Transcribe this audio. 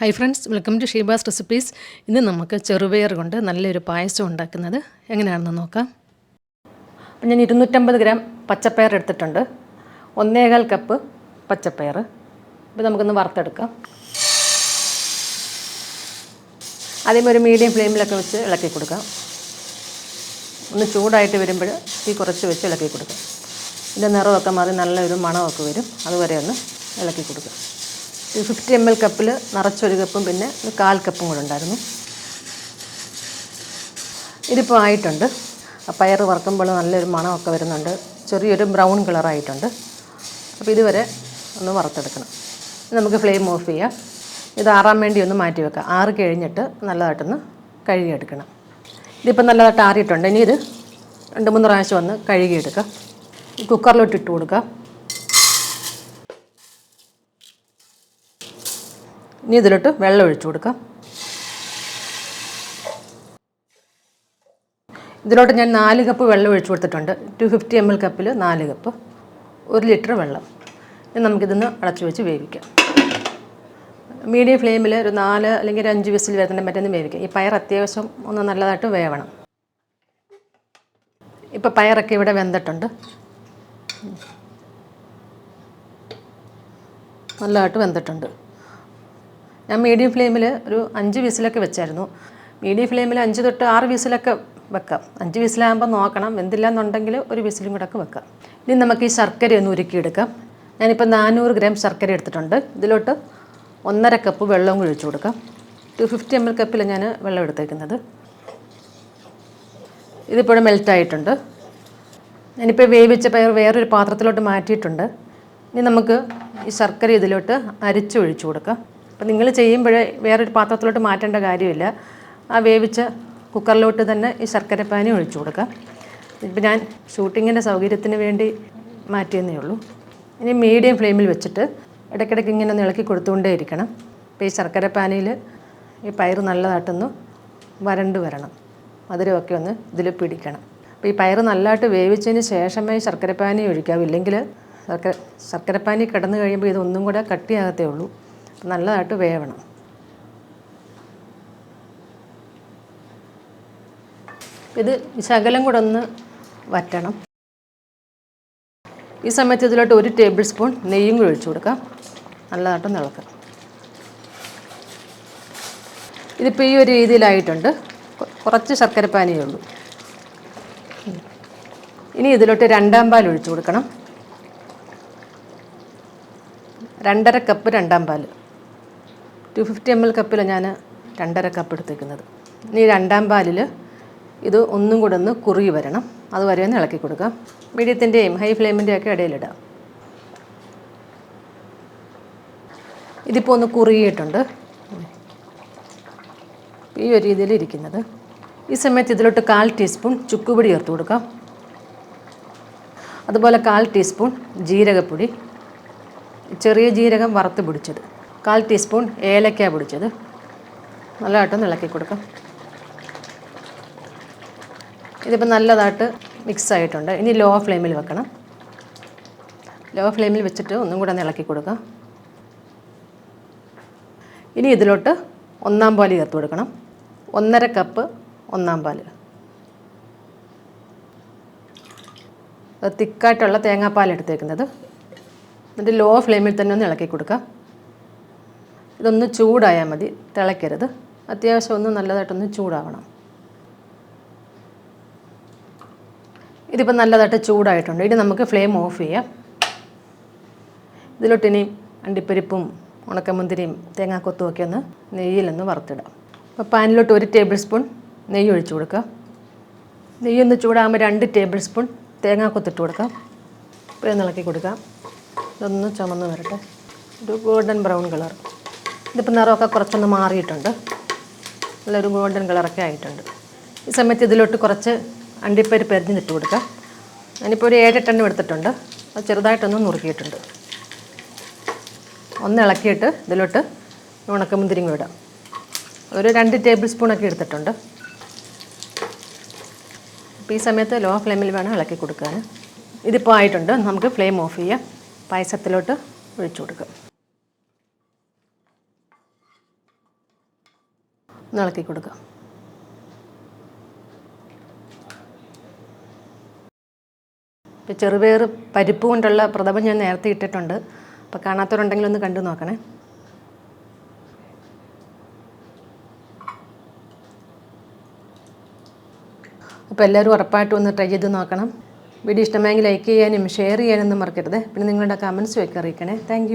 Hi friends welcome to Sheeba's recipes ഇന്ന് നമുക്ക് ചെറുപയർ കൊണ്ട് നല്ലൊരു പായസം ഉണ്ടാക്കുന്നത് എങ്ങനെയാണെന്ന് നോക്കാം. ഞാൻ ഇരുന്നൂറ്റമ്പത് ഗ്രാം പച്ചപ്പയർ എടുത്തിട്ടുണ്ട്. ഒന്നേകാൽ കപ്പ് പച്ചപ്പയർ. ഇപ്പോൾ നമുക്കൊന്ന് വറുത്തെടുക്കാം. ആദ്യം ഒരു മീഡിയം ഫ്ലെയിമിലൊക്കെ വെച്ച് ഇളക്കി കൊടുക്കാം. ഒന്ന് ചൂടായിട്ട് വരുമ്പോൾ തീ കുറച്ച് വെച്ച് ഇളക്കി കൊടുക്കാം. ഇതിന്റെ നിറമൊക്കെ മാറി നല്ലൊരു മണമൊക്കെ വരും. അതുവരെ ഒന്ന് ഇളക്കി കൊടുക്കുക ഒരു ഫിഫ്റ്റി എം എൽ കപ്പിൽ നിറച്ചൊരു കപ്പും പിന്നെ ഒരു കാൽ കപ്പും കൂടെ ഉണ്ടായിരുന്നു. ഇതിപ്പോൾ ആയിട്ടുണ്ട്. പയർ വറുക്കുമ്പോൾ നല്ലൊരു മണമൊക്കെ വരുന്നുണ്ട്. ചെറിയൊരു ബ്രൗൺ കളറായിട്ടുണ്ട് അപ്പോൾ ഇതുവരെ ഒന്ന് വറുത്തെടുക്കണം. നമുക്ക് ഫ്ലെയിം ഓഫ് ചെയ്യാം. ഇത് ആറാൻ വേണ്ടി ഒന്ന് മാറ്റി വെക്കാം. ആറ് കഴിഞ്ഞിട്ട് നല്ലതായിട്ടൊന്ന് കഴുകിയെടുക്കണം. ഇതിപ്പോൾ നല്ലതായിട്ട് ആറിയിട്ടുണ്ട്. ഇനി ഇത് രണ്ട് മൂന്ന് പ്രാവശ്യം ഒന്ന് കഴുകിയെടുക്കാം. കുക്കറിലോട്ട് ഇട്ട് കൊടുക്കാം. ഇനി ഇതിലോട്ട് വെള്ളം ഒഴിച്ചു കൊടുക്കാം. ഇതിലോട്ട് ഞാൻ നാല് കപ്പ് വെള്ളം ഒഴിച്ചു കൊടുത്തിട്ടുണ്ട്. ടു ഫിഫ്റ്റി എം എൽ കപ്പിൽ നാല് കപ്പ് ഒരു ലിറ്റർ വെള്ളം. ഇനി നമുക്കിതൊന്ന് അടച്ചു വെച്ച് വേവിക്കാം. മീഡിയം ഫ്ലെയിമിൽ ഒരു നാല് അല്ലെങ്കിൽ ഒരു അഞ്ച് വിസിൽ വരുന്ന മറ്റൊന്ന് വേവിക്കാം. ഈ പയർ അത്യാവശ്യം ഒന്ന് നല്ലതായിട്ട് വേവണം. ഇപ്പോൾ പയറൊക്കെ ഇവിടെ വെന്തിട്ടുണ്ട്. നല്ലതായിട്ട് വെന്തിട്ടുണ്ട്. ഞാൻ മീഡിയം ഫ്ലെയിമിൽ ഒരു അഞ്ച് വിസിലൊക്കെ വെച്ചായിരുന്നു. മീഡിയം ഫ്ലെയിമിൽ അഞ്ച് തൊട്ട് ആറ് വിസിലൊക്കെ വെക്കാം. അഞ്ച് വിസിലാകുമ്പോൾ നോക്കണം. വെന്തില്ല എന്നുണ്ടെങ്കിൽ ഒരു വിസിലും കൂടെ ഒക്കെ വെക്കാം. ഇനി നമുക്ക് ഈ ശർക്കര ഒന്ന് ഉരുക്കിയെടുക്കാം. ഞാനിപ്പോൾ നാനൂറ് ഗ്രാം ശർക്കര എടുത്തിട്ടുണ്ട്. ഇതിലോട്ട് ഒന്നര കപ്പ് വെള്ളവും കൂടി ഒഴിച്ചു കൊടുക്കാം. ടു ഫിഫ്റ്റി എം എൽ കപ്പിൽ ഞാൻ വെള്ളം എടുത്തേക്കുന്നത്. ഇതിപ്പോഴും മെൽറ്റായിട്ടുണ്ട് ഞാനിപ്പോൾ വേവിച്ച പയർ വേറൊരു പാത്രത്തിലോട്ട് മാറ്റിയിട്ടുണ്ട്. ഇനി നമുക്ക് ഈ ശർക്കര ഇതിലോട്ട് അരിച്ചൊഴിച്ചു കൊടുക്കാം. അപ്പം നിങ്ങൾ ചെയ്യുമ്പോഴേ വേറൊരു പാത്രത്തിലോട്ട് മാറ്റേണ്ട കാര്യമില്ല. ആ വേവിച്ച കുക്കറിലോട്ട് തന്നെ ഈ ശർക്കരപ്പാനി ഒഴിച്ചു കൊടുക്കാം. ഇപ്പം ഞാൻ ഷൂട്ടിങ്ങിന്റെ സൗകര്യത്തിന് വേണ്ടി മാറ്റിയെന്നേ ഉള്ളൂ. ഇനി മീഡിയം ഫ്ലെയിമിൽ വെച്ചിട്ട് ഇടയ്ക്കിടയ്ക്ക് ഇങ്ങനെ ഒന്ന് ഇളക്കി കൊടുത്തുകൊണ്ടേ ഇരിക്കണം. അപ്പോൾ ഈ ശർക്കരപ്പാനിയിൽ ഈ പയർ നല്ലതായിട്ടൊന്ന് വരണ്ട് വരണം. മധുരമൊക്കെ ഒന്ന് ഇതിൽ പിടിക്കണം. അപ്പോൾ ഈ പയർ നല്ലതായിട്ട് വേവിച്ചതിന് ശേഷമേ ശർക്കരപ്പാനി ഒഴിക്കാവൂ. ഇല്ലെങ്കിൽ ശർക്കര ശർക്കരപ്പാനി കിടന്നു കഴിയുമ്പോൾ ഇതൊന്നും കൂടെ കട്ടിയാകത്തേ ഉള്ളൂ. നല്ലതായിട്ട് വേവണം. ഇത് ശകലം കൂടെ ഒന്ന് വറ്റണം. ഈ സമയത്ത് ഇതിലോട്ട് ഒരു ടേബിൾ സ്പൂൺ നെയ്യും കൂടി ഒഴിച്ചു കൊടുക്കാം. നല്ലതായിട്ട് ഇളക്കാം ഇതിപ്പോൾ ഈ ഒരു രീതിയിലായിട്ടുണ്ട്. കുറച്ച് ശർക്കരപ്പാനിയേ ഉള്ളൂ. ഇനി ഇതിലോട്ട് രണ്ടാം പാൽ ഒഴിച്ചു കൊടുക്കണം. രണ്ടര കപ്പ് രണ്ടാം പാൽ ടു ഫിഫ്റ്റി എം എൽ കപ്പിലാണ് ഞാൻ രണ്ടര കപ്പ് എടുത്തേക്കുന്നത്. ഇനി രണ്ടാം പാലിൽ ഇത് ഒന്നും കൂടെ ഒന്ന് കുറുകി വരണം. അതുവരെ ഒന്ന് ഇളക്കി കൊടുക്കാം മീഡിയത്തിന്റെയും ഹൈ ഫ്ലെയിമിന്റെയും ഒക്കെ ഇടയിലിടാം ഇതിപ്പോൾ ഒന്ന് കുറുകിയിട്ടുണ്ട്. ഈ ഒരു രീതിയിൽ ഇരിക്കുന്നത്. ഈ സമയത്ത് ഇതിലോട്ട് കാൽ ടീസ്പൂൺ ചുക്കുപൊടി ചേർത്ത് കൊടുക്കാം അതുപോലെ കാൽ ടീസ്പൂൺ ജീരകപ്പൊടി. ചെറിയ ജീരകം വറുത്ത് പൊടിച്ചത്. കാൽ ടീസ്പൂൺ ഏലക്ക പൊടിച്ചത്. നല്ലതായിട്ടൊന്ന് ഇളക്കി കൊടുക്കാം. ഇതിപ്പോൾ നല്ലതായിട്ട് മിക്സ് ആയിട്ടുണ്ട്. ഇനി ലോ ഫ്ലെയിമിൽ വെക്കണം. ലോ ഫ്ലെയിമിൽ വെച്ചിട്ട് ഒന്നും കൂടെ ഒന്ന് ഇളക്കി കൊടുക്കാം. ഇനി ഇതിലോട്ട് ഒന്നാം പാൽ ചേർത്ത് കൊടുക്കണം. ഒന്നര കപ്പ് ഒന്നാം പാൽ തിക്കായിട്ടുള്ള തേങ്ങാപ്പാൽ എടുത്തേക്കുന്നത്. എന്നിട്ട് ലോ ഫ്ലെയിമിൽ തന്നെ ഒന്ന് ഇളക്കി കൊടുക്കാം. ഇതൊന്ന് ചൂടായാൽ മതി. തിളയ്ക്കരുത്. അത്യാവശ്യം ഒന്ന് നല്ലതായിട്ടൊന്ന് ചൂടാവണം. ഇതിപ്പോൾ നല്ലതായിട്ട് ചൂടായിട്ടുണ്ട്. ഇനി നമുക്ക് ഫ്ലെയിം ഓഫ് ചെയ്യാം. ഇതിലോട്ട് ഇനി അണ്ടിപ്പരിപ്പും ഉണക്കമുന്തിരിയും തേങ്ങാക്കൊത്തും ഒക്കെ ഒന്ന് നെയ്യിലൊന്ന് വറുത്തിടാം. അപ്പോൾ പാനിലോട്ട് ഒരു ടേബിൾ സ്പൂൺ നെയ്യ് ഒഴിച്ചു കൊടുക്കുക നെയ്യൊന്ന് ചൂടാകുമ്പോൾ രണ്ട് ടേബിൾ സ്പൂൺ തേങ്ങാക്കൊത്തിട്ട് കൊടുക്കാം. ഇപ്പോൾ ഇളക്കി കൊടുക്കാം. ഇതൊന്ന് ചുമന്ന് വരട്ടെ. ഒരു ഗോൾഡൻ ബ്രൗൺ കളർ. ഇതിപ്പോൾ നിറമൊക്കെ കുറച്ചൊന്ന് മാറിയിട്ടുണ്ട്. നല്ലൊരു ഗോൾഡൻ കളറൊക്കെ ആയിട്ടുണ്ട്. ഈ സമയത്ത് ഇതിലോട്ട് കുറച്ച് അണ്ടിപ്പരിപ്പ് എരിഞ്ഞിട്ട് കൊടുക്കാം. ഞാനിപ്പോൾ ഒരു ഏഴെട്ടെണ്ണം എടുത്തിട്ടുണ്ട്. അത് ചെറുതായിട്ടൊന്ന് നുറുക്കിയിട്ടുണ്ട്. ഒന്ന് ഇളക്കിയിട്ട് ഇതിലോട്ട് ഉണക്കമുന്തിരിങ്ങ ഇടാം. ഒരു രണ്ട് ടേബിൾ സ്പൂണൊക്കെ എടുത്തിട്ടുണ്ട്. അപ്പോൾ ഈ സമയത്ത് ലോ ഫ്ലെയിമിൽ വേണം ഇളക്കി കൊടുക്കാൻ. ഇതിപ്പോൾ ആയിട്ടുണ്ട്. നമുക്ക് ഫ്ലെയിം ഓഫ് ചെയ്യാം. പായസത്തിലോട്ട് ഒഴിച്ചു കൊടുക്കാം. ഇളക്കി കൊടുക്കുക. ചെറുപയർ പരിപ്പ് കൊണ്ടുള്ള പ്രഥമം ഞാൻ നേരത്തെ ഇട്ടിട്ടുണ്ട്. അപ്പോൾ കാണാത്തവരുണ്ടെങ്കിൽ ഒന്ന് കണ്ടു നോക്കണേ. അപ്പോൾ എല്ലാവരും ഉറപ്പായിട്ടും ഒന്ന് ട്രൈ ചെയ്ത് നോക്കണം. വീഡിയോ ഇഷ്ടമായെങ്കിൽ ലൈക്ക് ചെയ്യാനും ഷെയർ ചെയ്യാനൊന്നും മറക്കരുത്. പിന്നെ നിങ്ങളുടെ കമൻസും ഒക്കെ അറിയിക്കണേ. താങ്ക്